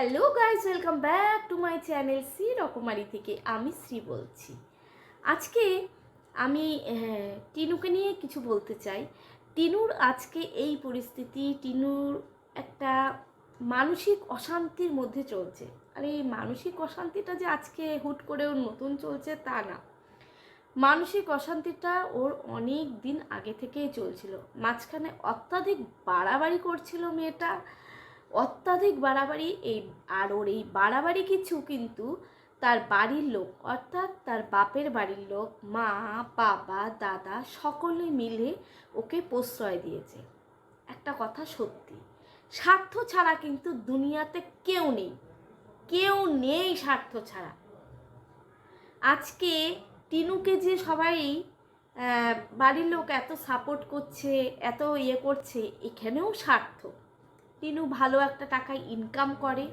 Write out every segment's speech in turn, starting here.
Hello guys welcome back to my channel C রকমারি থেকে আমি শ্রী বলছি। আজকে আমি টিনুকে নিয়ে কিছু বলতে চাই। টিনুর আজকে এই পরিস্থিতি, টিনুর একটা মানসিক অশান্তির মধ্যে চলছে। আর এই মানসিক অশান্তিটা যে আজকে হুট করে ওর নতুন চলছে তা না। মানসিক অশান্তিটা ওর অনেক দিন আগে থেকেই চলছিল। মাঝখানে অত্যাধিক বাড়াবাড়ি করছিল মেয়েটা অত্যাধিক বাড়াবাড়ি, এই আর ওর এই বাড়াবাড়ি কিছু কিন্তু তার বাড়ির লোক, অর্থাৎ তার বাপের বাড়ির লোক, মা, বাবা, দাদা সকলে মিলে ওকে প্রশ্রয় দিয়েছে। একটা কথা সত্যি, স্বার্থ ছাড়া কিন্তু দুনিয়াতে কেউ নেই কেউ নেই স্বার্থ ছাড়া। আজকে টিনুকে যে সবাই বাড়ির লোক এত সাপোর্ট করছে, এত ইয়ে করছে, এখানেও স্বার্থ। টিনু ভালো একটা টাকা ইনকাম করে।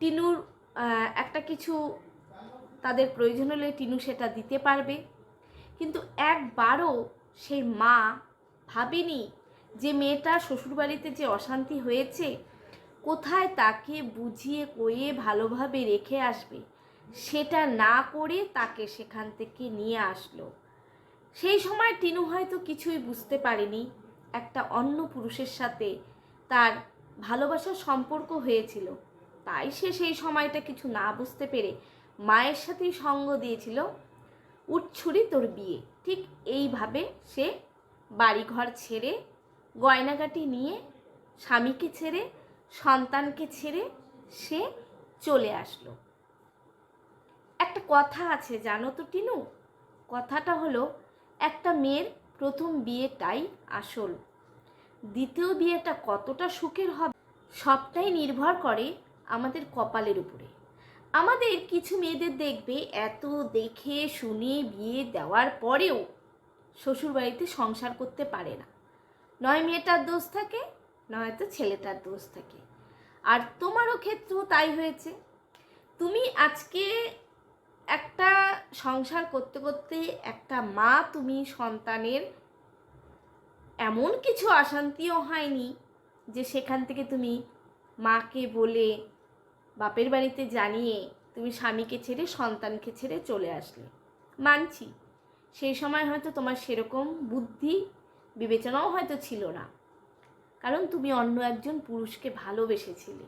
টিনুর একটা কিছু তাদের প্রয়োজন হলে টিনু সেটা দিতে পারবে। কিন্তু একবারও সেই মা ভাবেনি যে মেয়েটার শ্বশুরবাড়িতে যে অশান্তি হয়েছে, কোথায় তাকে বুঝিয়ে কয়ে ভালোভাবে রেখে আসবে, সেটা না করে তাকে সেখান থেকে নিয়ে আসলো। সেই সময় টিনু হয়তো কিছুই বুঝতে পারেনি। একটা অন্য পুরুষের সাথে তার ভালোবাসার সম্পর্ক হয়েছিল। তাই সে সেই সময়টা কিছু না বুঝতে পেরে মায়ের সাথেই সঙ্গ দিয়েছিল উচ্ছুরি তোর বিয়ে। ঠিক এইভাবে সে বাড়িঘর ছেড়ে, গয়নাগাটি নিয়ে, স্বামীকে ছেড়ে, সন্তানকে ছেড়ে সে চলে আসলো। একটা কথা আছে জানো তো টিনু? কথাটা হলো, একটা মেয়ের প্রথম বিয়েটাই আসল। দ্বিতীয় বিয়েটা কতটা সুখের হবে, সবটাই নির্ভর করে আমাদের কপালের উপরে। আমাদের কিছু মেয়েদের দেখবে এত দেখে, শুনে বিয়ে দেওয়ার পরেও শ্বশুরবাড়িতে সংসার করতে পারে না। নয় মেয়েটার দোষ থাকে নয়তো ছেলেটার দোষ থাকে। আর তোমারও ক্ষেত্রেও তাই হয়েছে। তুমি আজকে একটা সংসার করতে করতে একটা মা, তুমি সন্তানের এমন কিছু অশান্তিও হয়নি যে সেখান থেকে তুমি মাকে বলে বাপের বাড়িতে জানিয়ে তুমি স্বামীকে ছেড়ে সন্তানকে ছেড়ে চলে আসলে। মানছি, সেই সময় হয়তো তোমার সেরকম বুদ্ধি, বিবেচনাও হয়তো ছিল না। কারণ তুমি অন্য একজন পুরুষকে ভালোবেসেছিলে।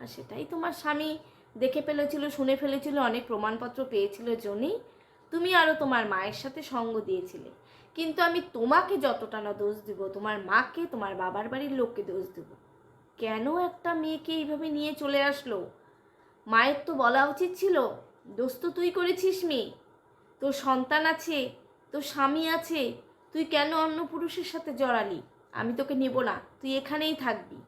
আর সেটাই তোমার স্বামী দেখে ফেলেছিল, শুনে ফেলেছিল, অনেক প্রমাণপত্র পেয়েছিল জন্যেই তুমি আরও তোমার মায়ের সাথে সঙ্গ দিয়েছিলে। কিন্তু আমি তোমাকে যতটা না দোষ দেবো, তোমার মাকে, তোমার বাবার বাড়ির লোককে দোষ দেবো। কেন একটা মেয়েকে এইভাবে নিয়ে চলে আসলো? মায়ের তো বলা উচিত ছিল, দোষ তো তুই করেছিস মেয়ে তোর সন্তান আছে, তোর স্বামী আছে, তুই কেন অন্য পুরুষের সাথে জড়ালি? আমি তোকে নেব না, তুই এখানেই থাকবি।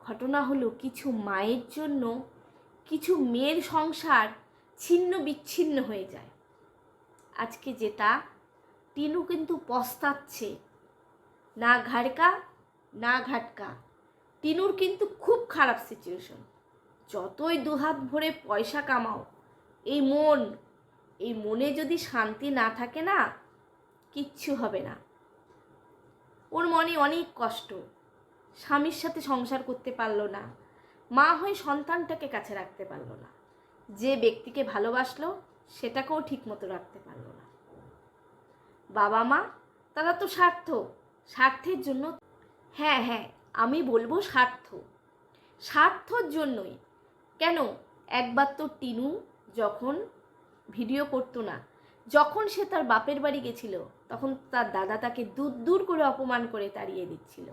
ঘটনা হলো, কিছু মায়ের জন্য কিছু মেয়ের সংসার ছিন্ন বিচ্ছিন্ন হয়ে যায়। আজকে যেটা টিনু কিন্তু পস্তাচ্ছে। না ঘাড়কা, না ঘাটকা। টিনুর কিন্তু খুব খারাপ সিচুয়েশন যতই দুহাত ভরে পয়সা কামাও, এই মন, এই মনে যদি শান্তি না থাকে না, কিচ্ছু হবে না। ওর মনে অনেক কষ্ট। স্বামীর সাথে সংসার করতে পারল না। মা হয়ে সন্তানটাকে কাছে রাখতে পারল না। যে ব্যক্তিকে ভালোবাসলো, সেটাকেও ঠিক মতো রাখতে পারল না। বাবা মা? তারা তো স্বার্থ স্বার্থের জন্য হ্যাঁ হ্যাঁ আমি বলব স্বার্থ স্বার্থর জন্যই। কেন? একবার তো টিনু যখন ভিডিও করতো না, যখন সে তার বাপের বাড়ি গেছিল, তখন তার দাদা তাকে দূর দূর করে অপমান করে তাড়িয়ে দিচ্ছিল।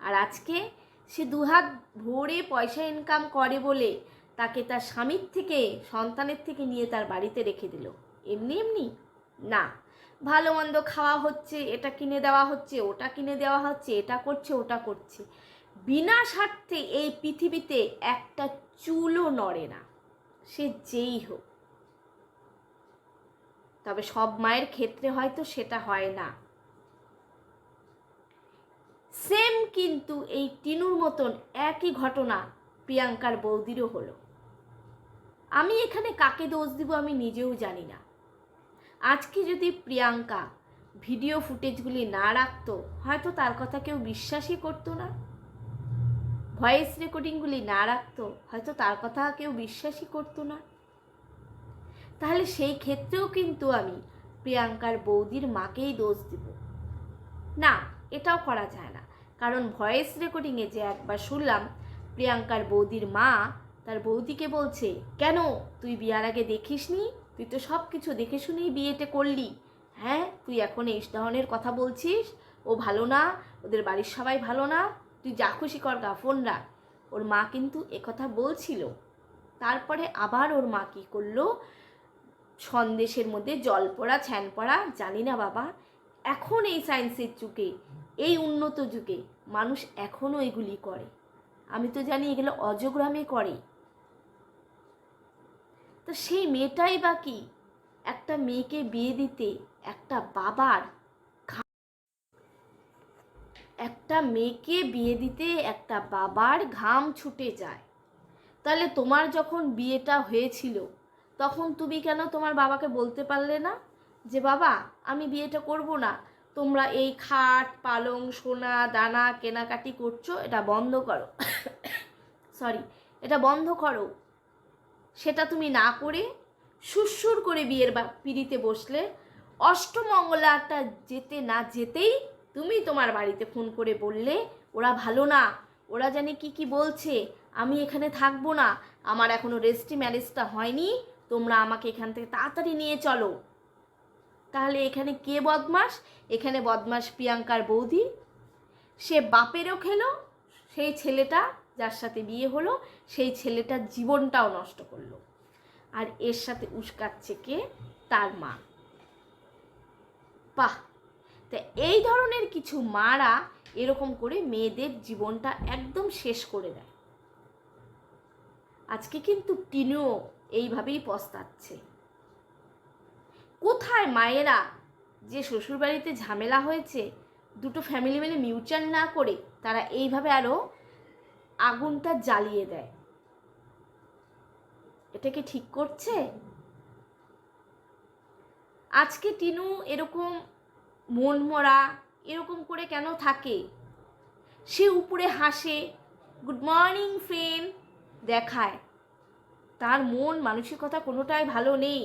আর আজকে সে দুহাত ভরে পয়সা ইনকাম করে বলে তাকে তার স্বামীর থেকে, সন্তানের থেকে নিয়ে তার বাড়িতে রেখে দিল। এমনি এমনি? না। ভালো মন্দ খাওয়া হচ্ছে, এটা কিনে দেওয়া হচ্ছে, ওটা কিনে দেওয়া হচ্ছে, এটা করছে, ওটা করছে। বিনা স্বার্থে এই পৃথিবীতে একটা চুলও নড়ে না। সে যেই হোক। তবে সব মায়ের ক্ষেত্রে হয়তো সেটা হয় না। সেম কিন্তু এই টিনুর মতন একই ঘটনা প্রিয়াঙ্কার বৌদিরও হলো। আমি এখানে কাকে দোষ দিব আমি নিজেও জানি না। আজকে যদি প্রিয়াঙ্কা ভিডিও ফুটেজগুলি না রাখতো, হয়তো তার কথা কেউ বিশ্বাসই করতো না। ভয়েস রেকর্ডিংগুলি না রাখতো, হয়তো তার কথা কেউ বিশ্বাসই করতো না। তাহলে সেই ক্ষেত্রেও কিন্তু আমি প্রিয়াঙ্কার বৌদির মাকেই দোষ দিব। না, এটাও করা যায় না। কারণ ভয়েস রেকর্ডিংয়ে যে একবার শুনলাম, প্রিয়াঙ্কার বৌদির মা তার বৌদিকে বলছে, কেন? তুই বিয়ার আগে দেখিসনি? তুই তো সব কিছু দেখে শুনেই বিয়েতে করলি। হ্যাঁ তুই এখন এই ধরনের কথা বলছিস, ও ভালো না, ওদের বাড়ির সবাই ভালো না, তুই যা খুশি কর গা, ফোন রাখ। ওর মা কিন্তু একথা বলছিল। তারপরে আবার ওর মা কী করল? সন্দেশের মধ্যে জল পড়া, ছ্যান পড়া, জানি না বাবা। এখন এই সায়েন্সের যুগে, এই উন্নত যুগে মানুষ এখনও এগুলি করে। আমি তো জানি এগুলো অজগ্রামে করে। তো সেই মেয়েটাই বা কি? একটা মেয়েকে বিয়ে দিতে একটা বাবার একটা মেয়েকে বিয়ে দিতে একটা বাবার ঘাম ছুটে যায়। তাহলে তোমার যখন বিয়েটা হয়েছিল, তখন তুমি কেন তোমার বাবাকে বলতে পারলে না? যে বাবা, আমি বিয়েটা করব না। তোমরা এই খাট, পালং, সোনা, দানা কেনাকাটি করছ, এটা বন্ধ করো। সরি এটা বন্ধ করো। সেটা তুমি না করে সুরসুর করে বিয়ের পিড়িতে বসলে অষ্টমঙ্গলাটা যেতে না যেতেই তুমি তোমার বাড়িতে ফোন করে বললে, ওরা ভালো না, ওরা জানে কি কি বলছে, আমি এখানে থাকব না, আমার এখনও রেজিস্ট্রি ম্যারেজটা হয়নি, তোমরা আমাকে এখান থেকে তাড়াতাড়ি নিয়ে চলো। তাহলে এখানে কে বদমাস? এখানে বদমাস প্রিয়াঙ্কার বৌদি। সে বাপেরও খেলো, সেই ছেলেটা যার সাথে বিয়ে হলো, সেই ছেলেটার জীবনটাও নষ্ট করল। আর এর সাথে উস্কাচ্ছে কে? তার মা। বাহ! তা এই ধরনের কিছু মারা এরকম করে মেয়েদের জীবনটা একদম শেষ করে দেয়। আজকে কিন্তু টিনুও এইভাবেই পস্তাচ্ছে। কোথায় মায়েরা যে শ্বশুরবাড়িতে ঝামেলা হয়েছে, দুটো ফ্যামিলি মিলে মিউচুয়াল না করে তারা এইভাবে আরও আগুনটা জ্বালিয়ে দেয়। এটা কি ঠিক করছে? আজকে টিনু এরকম মন মরা এরকম করে কেন থাকে? সে উপরে হাসে, গুড মর্নিং, ফ্রেন্ড দেখায়। তার মন মানসিকতা কোনোটাই ভালো নেই।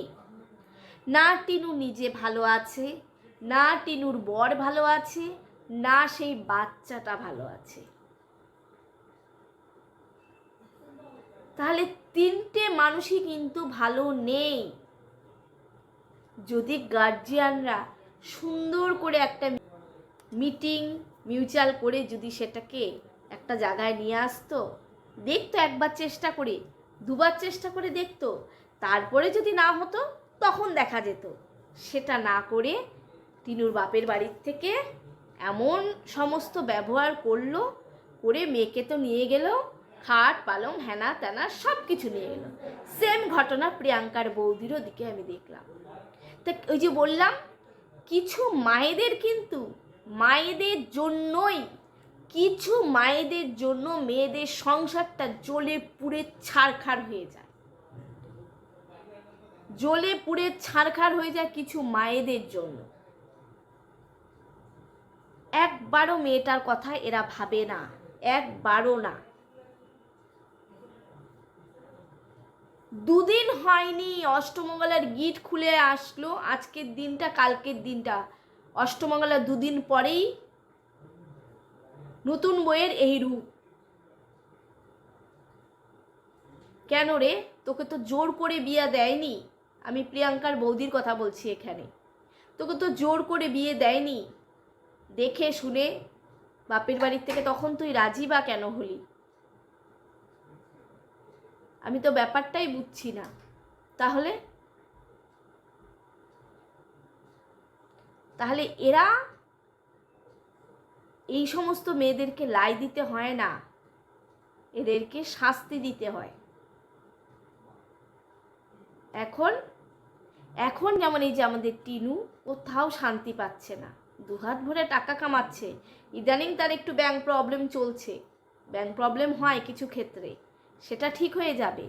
না টিনু নিজে ভালো আছে, না টিনুর বর ভালো আছে, না সেই বাচ্চাটা ভালো আছে। তাহলে তিনটে মানুষই কিন্তু ভালো নেই। যদি গার্জিয়ানরা সুন্দর করে একটা মিটিং মিউচুয়াল করে যদি সেটাকে একটা জায়গায় নিয়ে আসতো, দেখতো একবার চেষ্টা করে, দুবার চেষ্টা করে দেখতো, তারপরে যদি না হতো, তখন দেখা যেত। সেটা না করে টিনুর বাপের বাড়ির থেকে এমন সমস্ত ব্যবহার করল, করে মেয়েকে তো নিয়ে গেল খাট, পালং, হেনা, তেনা সব কিছু নিয়ে গেল সেম ঘটনা প্রিয়াঙ্কার বৌদিরও দিকে আমি দেখলাম। তা ওই যে বললাম, কিছু মায়েদের কিন্তু, মায়েদের জন্যই, কিছু মায়েদের জন্য মেয়েদের সংসারটা জ্বলে পুড়ে ছাড়খাড় হয়ে যায়। জ্বলে পুড়ে ছাড়খাড় হয়ে যায় কিছু মায়েদের জন্য। একবারও মেয়েটার কথা এরা ভাবে না, একবারও না। দুদিন হয়নি, অষ্টমঙ্গলার গিট খুলে আসলো। আজকের দিনটা, কালকের দিনটা। অষ্টমঙ্গলার দুদিন পরেই নতুন বইয়ের এই রূপ। কেন রে? তোকে তো জোর করে বিয়ে দেয়নি। আমি প্রিয়াঙ্কার বৌদির কথা বলছি এখানে। তোকে তো জোর করে বিয়ে দেয়নি। দেখে শুনে বাপের বাড়ির থেকে তখন তুই রাজি বা কেন হলি? আমি তো ব্যাপারটাই বুঝছি না। তাহলে? তাহলে এরা এই সমস্ত মেয়েদেরকে লাই দিতে হয় না, এদেরকে শাস্তি দিতে হয়। এখন এখন যেমন এই যে আমাদের টিনু, কোথাও শান্তি পাচ্ছে না। দুহাত ভরে টাকা কামাচ্ছে। ইদানিং তার একটু ব্যাংক প্রবলেম চলছে। ব্যাংক প্রবলেম হয় কিছু ক্ষেত্রে। সেটা ঠিক হয়ে যাবে।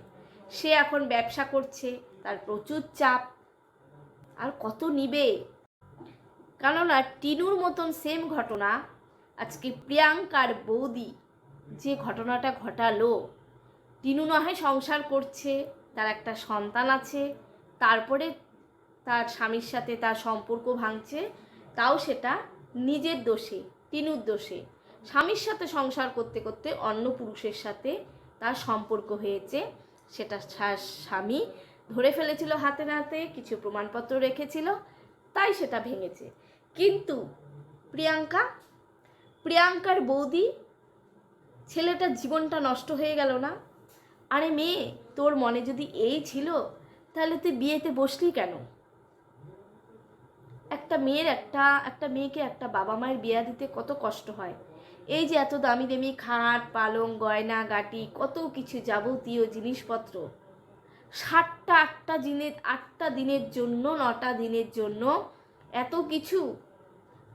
সে এখন ব্যবসা করছে, তার প্রচুর চাপ। আর কত নিবে? কেননা টিনুর মতন সেম ঘটনা আজকে প্রিয়াঙ্কার বৌদি যে ঘটনাটা ঘটালো। টিনু না হয় সংসার করছে, তার একটা সন্তান আছে, তারপরে তার স্বামীর সাথে তার সম্পর্ক ভাঙছে, তাও সেটা নিজের দোষে, টিনুর দোষে। স্বামীর সাথে সংসার করতে করতে অন্য পুরুষের সাথে তার সম্পর্ক হয়েছে। সেটা স্বামী ধরে ফেলেছিল হাতে নাতে, কিছু প্রমাণপত্র রেখেছিল, তাই সেটা ভেঙেছে। কিন্তু প্রিয়াঙ্কা, প্রিয়াঙ্কার বৌদি ছেলেটার জীবনটা নষ্ট হয়ে গেল না। আরে মেয়ে, তোর মনে যদি এই ছিল, তাহলে তুই বিয়েতে বসলি কেন? একটা মেয়ের একটা একটা মেয়েকে একটা বাবা মায়ের বিয়া দিতে কত কষ্ট হয়। এই যে এত দামি দামি খাট, পালং, গয়না, গাটি, কত কিছু যাবতীয় জিনিসপত্র। সাতটা, আটটা দিনের আটটা দিনের জন্য, নটা দিনের জন্য এত কিছু।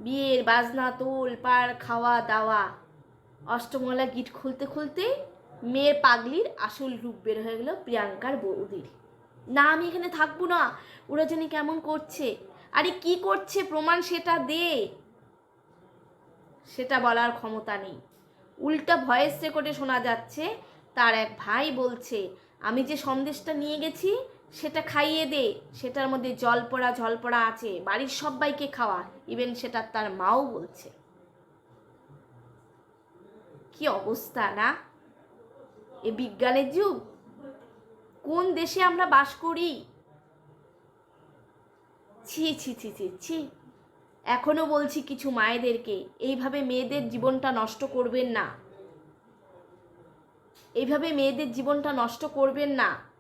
বিয়ের বাজনা, তোল পার খাওয়া, দাওয়া। অষ্টমলা গিট খুলতে খুলতে মেয়ের পাগলির আসল রূপ বের হয়ে গেল প্রিয়াঙ্কার বৌদির। না, আমি এখানে থাকব না। ওরা জানি কেমন করছে। আরে কি করছে? প্রমাণ সেটা দে। সেটা বলার ক্ষমতা নেই। উল্টা ভয়েস রেকর্ডে শোনা যাচ্ছে, তার এক ভাই বলছে, আমি যে সন্দেশটা নিয়ে গেছি, সেটা খাইয়ে দে। সেটার মধ্যে জল পড়া জল পড়া আছে, বাড়ির সবাইকে খাওয়া। ইভেন সেটা তার মাও বলছে। কি অবস্থা, না? এ বিজ্ঞানের যুগ? কোন দেশে আমরা বাস করি? ছি ছি ছি ছি ছি। এখনও বলছি কিছু মায়েদেরকে, এইভাবে মেয়েদের জীবনটা নষ্ট করবেন না। এইভাবে মেয়েদের জীবনটা নষ্ট করবেন না।